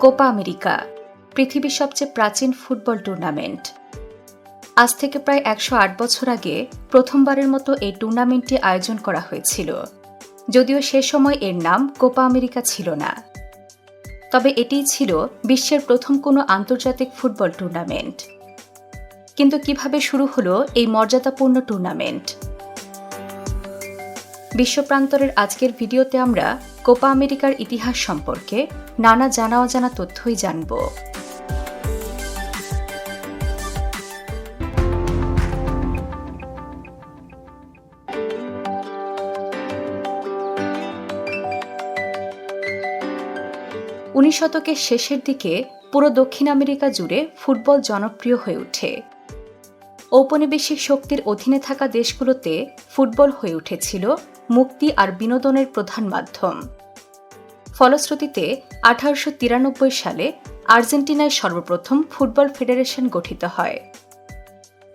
Copa America, পৃথিবীর সবচেয়ে প্রাচীন ফুটবল টুর্নামেন্ট। আজ থেকে প্রায় একশো আট বছর আগে প্রথমবারের মতো এই টুর্নামেন্টটি আয়োজন করা হয়েছিল। যদিও সে সময় এর নাম কোপা আমেরিকা ছিল না। তবে এটিই ছিল বিশ্বের প্রথম কোনো আন্তর্জাতিক ফুটবল টুর্নামেন্ট। কিন্তু কীভাবে শুরু হলো এই মর্যাদাপূর্ণ টুর্নামেন্ট? বিশ্বপ্রান্তরের আজকের ভিডিওতে আমরা কোপা আমেরিকার ইতিহাস সম্পর্কে নানা জানা অজানা তথ্যই জানব। উনিশ শতকের শেষের দিকে পুরো দক্ষিণ আমেরিকা জুড়ে ফুটবল জনপ্রিয় হয়ে ওঠে। ঔপনিবেশিক শক্তির অধীনে থাকা দেশগুলোতে ফুটবল হয়ে উঠেছিল মুক্তি আর বিনোদনের প্রধান মাধ্যম। ফলশ্রুতিতে, আঠারোশো তিরানব্বই সালে আর্জেন্টিনায় সর্বপ্রথম ফুটবল ফেডারেশন গঠিত হয়।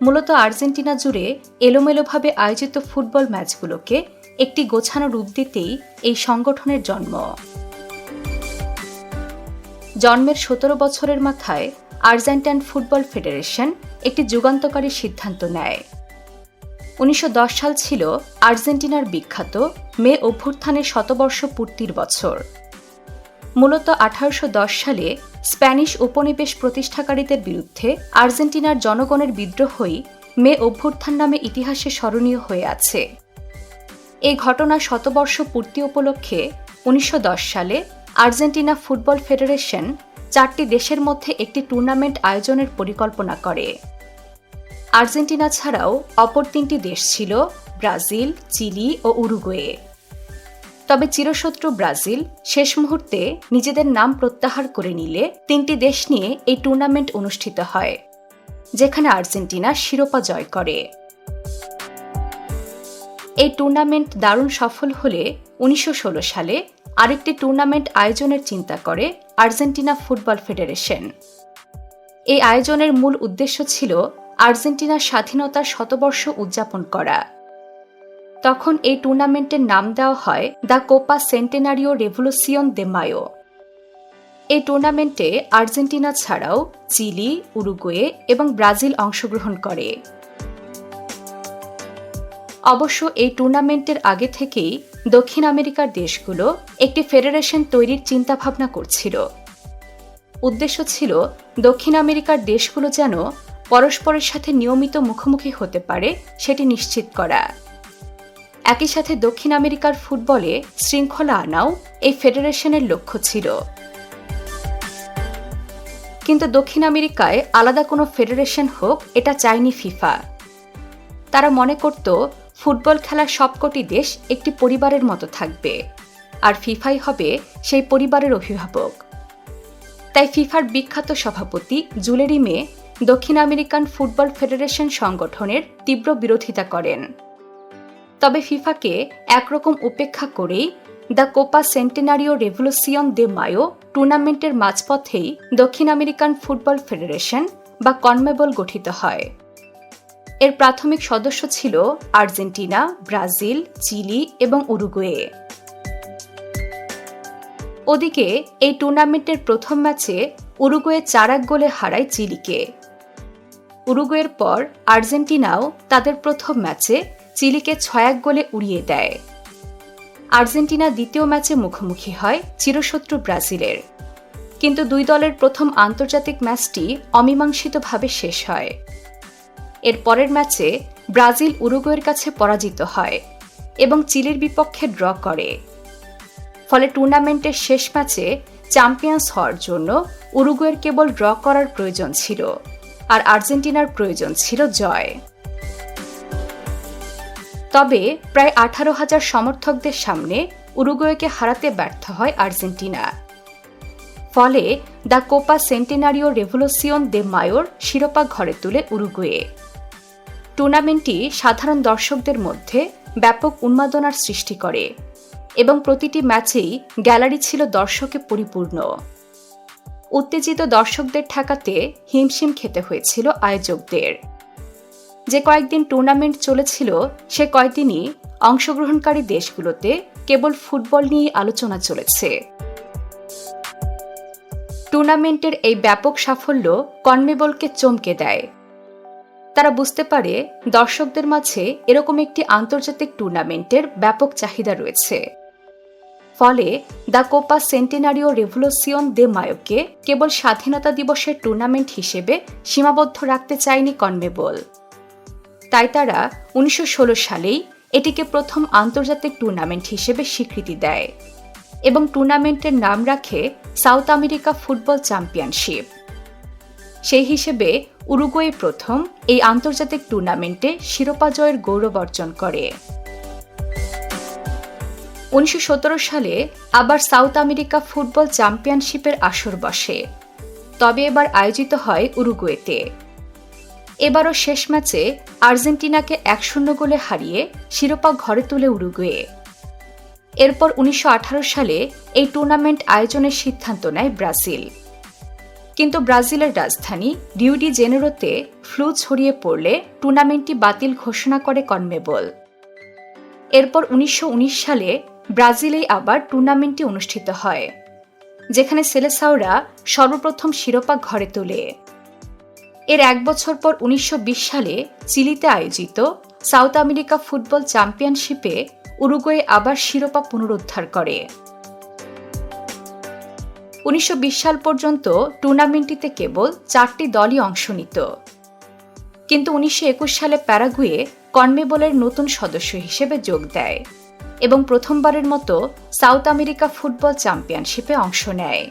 মূলত আর্জেন্টিনা জুড়ে এলোমেলোভাবে আয়োজিত ফুটবল ম্যাচগুলোকে একটি গোছানো রূপ দিতেই এই সংগঠনের জন্ম। জন্মের সতেরো বছরের মাথায় আর্জেন্টাইন ফুটবল ফেডারেশন একটি যুগান্তকারী সিদ্ধান্ত নেয়। উনিশশো দশ সাল ছিল আর্জেন্টিনার বিখ্যাত মে অভ্যুত্থানের শতবর্ষ পূর্তির বছর। মূলত আঠারোশো দশ সালে স্প্যানিশ উপনিবেশ প্রতিষ্ঠাকারীদের বিরুদ্ধে আর্জেন্টিনার জনগণের বিদ্রোহই মে অভ্যুত্থান নামে ইতিহাসে স্মরণীয় হয়ে আছে। এই ঘটনা শতবর্ষ পূর্তি উপলক্ষে উনিশশো দশ সালে আর্জেন্টিনা ফুটবল ফেডারেশন চারটি দেশের মধ্যে একটি টুর্নামেন্ট আয়োজনের পরিকল্পনা করে। আর্জেন্টিনা ছাড়াও অপর তিনটি দেশ ছিল ব্রাজিল, চিলি ও উরুগুয়ে। তবে চিরশত্রু ব্রাজিল শেষ মুহূর্তে নিজেদের নাম প্রত্যাহার করে নিলে তিনটি দেশ নিয়ে এই টুর্নামেন্ট অনুষ্ঠিত হয়, যেখানে আর্জেন্টিনা শিরোপা জয় করে। এই টুর্নামেন্ট দারুণ সফল হলে উনিশশো ষোলো সালে আরেকটি টুর্নামেন্ট আয়োজনের চিন্তা করে আর্জেন্টিনা ফুটবল ফেডারেশন। এই আয়োজনের মূল উদ্দেশ্য ছিল আর্জেন্টিনার স্বাধীনতার শতবর্ষ উদযাপন করা। তখন এই টুর্নামেন্টের নাম দেওয়া হয় the Copa Centenario Revolucion de Mayo. এই টুর্নামেন্টে আর্জেন্টিনা ছাড়াও চিলি, উরুগুয়ে এবং ব্রাজিল অংশগ্রহণ করে। অবশ্য এই টুর্নামেন্টের আগে থেকেই দক্ষিণ আমেরিকার দেশগুলো একটি ফেডারেশন তৈরির চিন্তাভাবনা করছিল। উদ্দেশ্য ছিল দক্ষিণ আমেরিকার দেশগুলো যেন পরস্পরের সাথে নিয়মিত মুখোমুখি হতে পারে, সেটি নিশ্চিত করা। একই সাথে দক্ষিণ আমেরিকার ফুটবলে শৃঙ্খলা আনাও এই ফেডারেশনের লক্ষ্য ছিল। কিন্তু দক্ষিণ আমেরিকায় আলাদা কোনো ফেডারেশন হোক, এটা চায়নি ফিফা। তারা মনে করত, ফুটবল খেলার সবকটি দেশ একটি পরিবারের মতো থাকবে, আর ফিফাই হবে সেই পরিবারের অভিভাবক। তাই ফিফার বিখ্যাত সভাপতি জুলেরি মে দক্ষিণ আমেরিকান ফুটবল ফেডারেশন সংগঠনের তীব্র বিরোধিতা করেন। তবে ফিফাকে একরকম উপেক্ষা করেই the Copa Centenario Revolucion de Mayo টুর্নামেন্টের মাঝপথেই দক্ষিণ আমেরিকান ফুটবল ফেডারেশন বা কনমেবল গঠিত হয়। এর প্রাথমিক সদস্য ছিল আর্জেন্টিনা, ব্রাজিল, চিলি এবং উরুগুয়ে। ওদিকে এই টুর্নামেন্টের প্রথম ম্যাচে উরুগুয়ে চার এক গোলে হারায় চিলিকে। উরুগুয়ের পর আর্জেন্টিনাও তাদের প্রথম ম্যাচে চিলিকে ছয় এক গোলে উড়িয়ে দেয়। আর্জেন্টিনা দ্বিতীয় ম্যাচে মুখোমুখি হয় চিরশত্রু ব্রাজিলের। কিন্তু দুই দলের প্রথম আন্তর্জাতিক ম্যাচটি অমীমাংসিতভাবে শেষ হয়। এর পরের ম্যাচে ব্রাজিল উরুগুয়ের কাছে পরাজিত হয় এবং চিলির বিপক্ষে ড্র করে। ফলে টুর্নামেন্টের শেষ ম্যাচে চ্যাম্পিয়ন্স হওয়ার জন্য উরুগুয়ের কেবল ড্র করার প্রয়োজন ছিল। আর আর্জেন্টিনার প্রয়োজন ছিল জয়। তবে প্রায় আঠারো হাজার সমর্থকদের সামনে উরুগুয়েকে হারাতে ব্যর্থ হয় আর্জেন্টিনা। ফলে দ্য কোপা সেন্টেনারিও রেভলিউসিয়ন দে মায়োর শিরোপা ঘরে তুলে উরুগুয়ে। টুর্নামেন্টটি সাধারণ দর্শকদের মধ্যে ব্যাপক উন্মাদনার সৃষ্টি করে এবং প্রতিটি ম্যাচেই গ্যালারি ছিল দর্শকে পরিপূর্ণ। উত্তেজিত দর্শকদের ঠেকাতে হিমশিম খেতে হয়েছিল আয়োজকদের। যে কয়েকদিন টুর্নামেন্ট চলেছিল, সে কয়েকদিনই অংশগ্রহণকারী দেশগুলোতে কেবল ফুটবল নিয়ে আলোচনা চলেছে। টুর্নামেন্টের এই ব্যাপক সাফল্য কনমেবলকে চমকে দেয়। তারা বুঝতে পারে, দর্শকদের মাঝে এরকম একটি আন্তর্জাতিক টুর্নামেন্টের ব্যাপক চাহিদা রয়েছে। ফলে দ্য কোপা সেন্টেনারিও রেভলিউসিয়ন দে মায়োকে কেবল স্বাধীনতা দিবসের টুর্নামেন্ট হিসেবে সীমাবদ্ধ রাখতে চায়নি কনমেবল। তাই তারা উনিশশো ষোলো সালেই এটিকে প্রথম আন্তর্জাতিক টুর্নামেন্ট হিসেবে স্বীকৃতি দেয় এবং টুর্নামেন্টের নাম রাখে সাউথ আমেরিকা ফুটবল চ্যাম্পিয়নশিপ। সেই হিসেবে উরুগুয়ে প্রথম এই আন্তর্জাতিক টুর্নামেন্টে শিরোপা জয়ের গৌরব অর্জন করে। উনিশশো সতেরো সালে আবার সাউথ আমেরিকা ফুটবল চ্যাম্পিয়নশিপের আসর বসে। তবে এবার আয়োজিত হয় উরুগুয়েতে। এবারও শেষ ম্যাচে আর্জেন্টিনাকে এক শূন্য গোলে হারিয়ে শিরোপা ঘরে তুলে উরুগুয়ে। এরপর উনিশশো আঠারো সালে এই টুর্নামেন্ট আয়োজনের সিদ্ধান্ত নেয় ব্রাজিল। কিন্তু ব্রাজিলের রাজধানী ডিউডি জেনেরোতে ফ্লু ছড়িয়ে পড়লে টুর্নামেন্টটি বাতিল ঘোষণা করে কনমেবল। এরপর উনিশশো উনিশ সালে ব্রাজিলেই আবার টুর্নামেন্টটি অনুষ্ঠিত হয়, যেখানে সেলেসাওরা সর্বপ্রথম শিরোপা ঘরে তোলে। এর এক বছর পর উনিশশো বিশ সালে চিলিতে আয়োজিত সাউথ আমেরিকা ফুটবল চ্যাম্পিয়নশিপে উরুগুয়ে আবার শিরোপা পুনরুদ্ধার করে। উনিশশো বিশ সাল পর্যন্ত টুর্নামেন্টটিতে কেবল চারটি দলই অংশ নিত। কিন্তু উনিশশো একুশ সালে প্যারাগুয়ে কনমেবলের নতুন সদস্য হিসেবে যোগ দেয়। এবং প্রথমবারের মতো সাউথ আমেরিকা ফুটবল চ্যাম্পিয়নশিপে অংশ নেয়।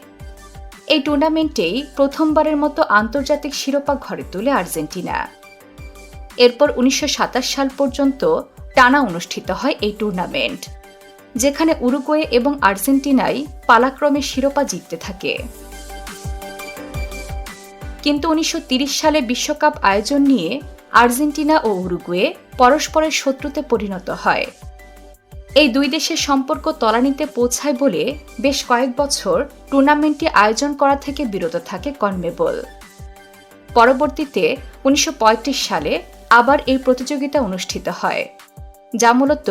এই টুর্নামেন্টেই প্রথমবারের মতো আন্তর্জাতিক শিরোপা ঘরে তুলে আর্জেন্টিনা। এরপর উনিশশো সাতাশ সাল পর্যন্ত টানা অনুষ্ঠিত হয় এই টুর্নামেন্ট, যেখানে উরুগুয়ে এবং আর্জেন্টিনাই পালাক্রমে শিরোপা জিততে থাকে। কিন্তু উনিশশো সালে বিশ্বকাপ আয়োজন নিয়ে আর্জেন্টিনা ও উরুগুয়ে পরস্পরের শত্রুতে পরিণত হয়। এই দুই দেশের সম্পর্ক তলানিতে পৌঁছায় বলে বেশ কয়েক বছর টুর্নামেন্টটি আয়োজন করা থেকে বিরত থাকে কনমেবল। পরবর্তীতে উনিশশো পঁয়ত্রিশ সালে আবার এই প্রতিযোগিতা অনুষ্ঠিত হয়, যা মূলত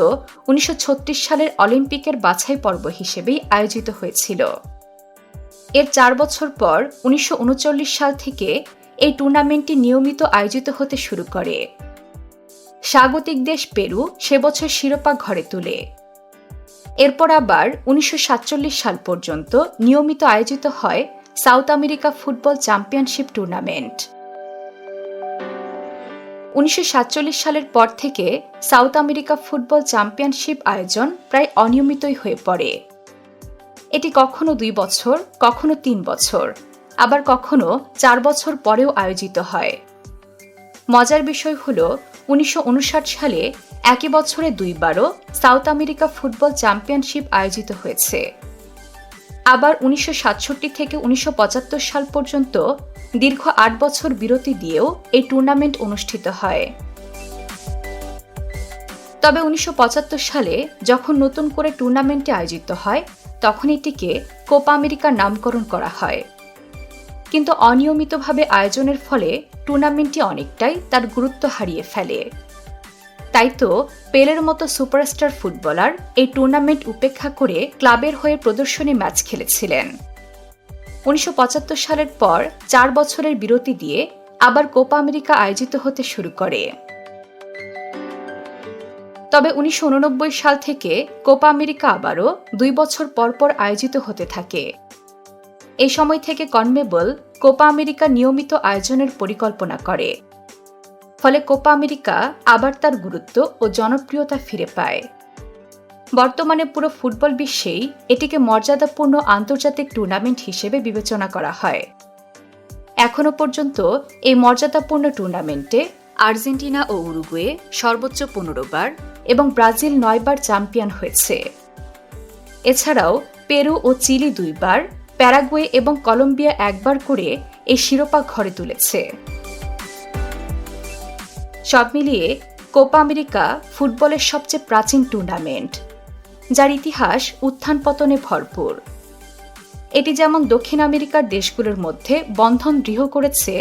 উনিশশো ছত্রিশ সালের অলিম্পিকের বাছাই পর্ব হিসেবেই আয়োজিত হয়েছিল। এর চার বছর পর উনিশশো উনচল্লিশ সাল থেকে এই টুর্নামেন্টটি নিয়মিত আয়োজিত হতে শুরু করে। স্বাগতিক দেশ পেরু সে বছর শিরোপা ঘরে তুলে। এরপর আবার উনিশশো সাতচল্লিশ সাল পর্যন্ত নিয়মিত আয়োজিত হয় South America football championship tournament. উনিশশো সাতচল্লিশ সালের পর থেকে সাউথ আমেরিকা ফুটবল চ্যাম্পিয়নশিপ আয়োজন প্রায় অনিয়মিতই হয়ে পড়ে। এটি কখনো দুই বছর, কখনো তিন বছর, আবার কখনো চার বছর পরেও আয়োজিত হয়। মজার বিষয় হল উনিশশো উনষাট সালে একই বছরে দুইবারও সাউথ আমেরিকা ফুটবল চ্যাম্পিয়নশিপ আয়োজিত হয়েছে। আবার উনিশশো সাতষট্টি থেকে উনিশশো পঁচাত্তর সাল পর্যন্ত দীর্ঘ আট বছর বিরতি দিয়েও এই টুর্নামেন্ট অনুষ্ঠিত হয়। তবে উনিশশো পঁচাত্তর সালে যখন নতুন করে টুর্নামেন্টটি আয়োজিত হয়, তখন এটিকে কোপা আমেরিকার নামকরণ করা হয়। কিন্তু অনিয়মিতভাবে আয়োজনের ফলে টুর্নামেন্টটি অনেকটাই তার গুরুত্ব হারিয়ে ফেলে। তাই তো পেলের মতো সুপারস্টার ফুটবলার এই টুর্নামেন্ট উপেক্ষা করে ক্লাবের হয়ে প্রদর্শনী ম্যাচ খেলেছিলেন। উনিশশো পঁচাত্তর সালের পর চার বছরের বিরতি দিয়ে আবার কোপা আমেরিকা আয়োজিত হতে শুরু করে। তবে উনিশশো উননব্বই সাল থেকে কোপা আমেরিকা আবারও দুই বছর পর পর আয়োজিত হতে থাকে। এই সময় থেকে কনমেবল কোপা আমেরিকা নিয়মিত আয়োজনের পরিকল্পনা করে। ফলে কোপা আমেরিকা আবার তার গুরুত্ব ও জনপ্রিয়তা ফিরে পায়। বর্তমানে পুরো ফুটবল বিশ্বেই এটিকে মর্যাদাপূর্ণ আন্তর্জাতিক টুর্নামেন্ট হিসেবে বিবেচনা করা হয়। এখনও পর্যন্ত এই মর্যাদাপূর্ণ টুর্নামেন্টে আর্জেন্টিনা ও উরুগুয়ে সর্বোচ্চ পনেরো বার এবং ব্রাজিল নয়বার চ্যাম্পিয়ন হয়েছে। এছাড়াও পেরু ও চিলি দুইবার প্যারাগুয়ে এবং কলম্বিয়া একবার করে এই শিরোপা ঘরে তুলেছে। সব মিলিয়ে কোপা আমেরিকা ফুটবলের সবচেয়ে প্রাচীন টুর্নামেন্ট, যার ইতিহাস উত্থান পতনে ভরপুর। এটি যেমন দক্ষিণ আমেরিকার দেশগুলোর মধ্যে বন্ধন দৃঢ় করেছে,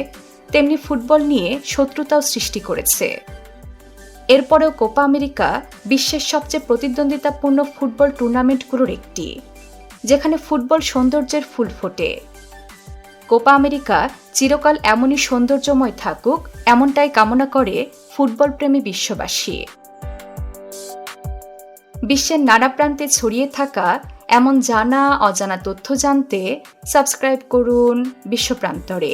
তেমনি ফুটবল নিয়ে শত্রুতাও সৃষ্টি করেছে। এরপরেও কোপা আমেরিকা বিশ্বের সবচেয়ে প্রতিদ্বন্দ্বিতাপূর্ণ ফুটবল টুর্নামেন্টগুলোর একটি। যেখানে ফুটবল সৌন্দর্যের ফুল ফোটে। কোপা আমেরিকা চিরকাল এমনই সৌন্দর্যময় থাকুক, এমনটাই কামনা করে ফুটবল প্রেমী বিশ্ববাসী। বিশ্বের নানা প্রান্তে ছড়িয়ে থাকা এমন জানা, অজানা তথ্য জানতে সাবস্ক্রাইব করুন বিশ্বপ্রান্তরে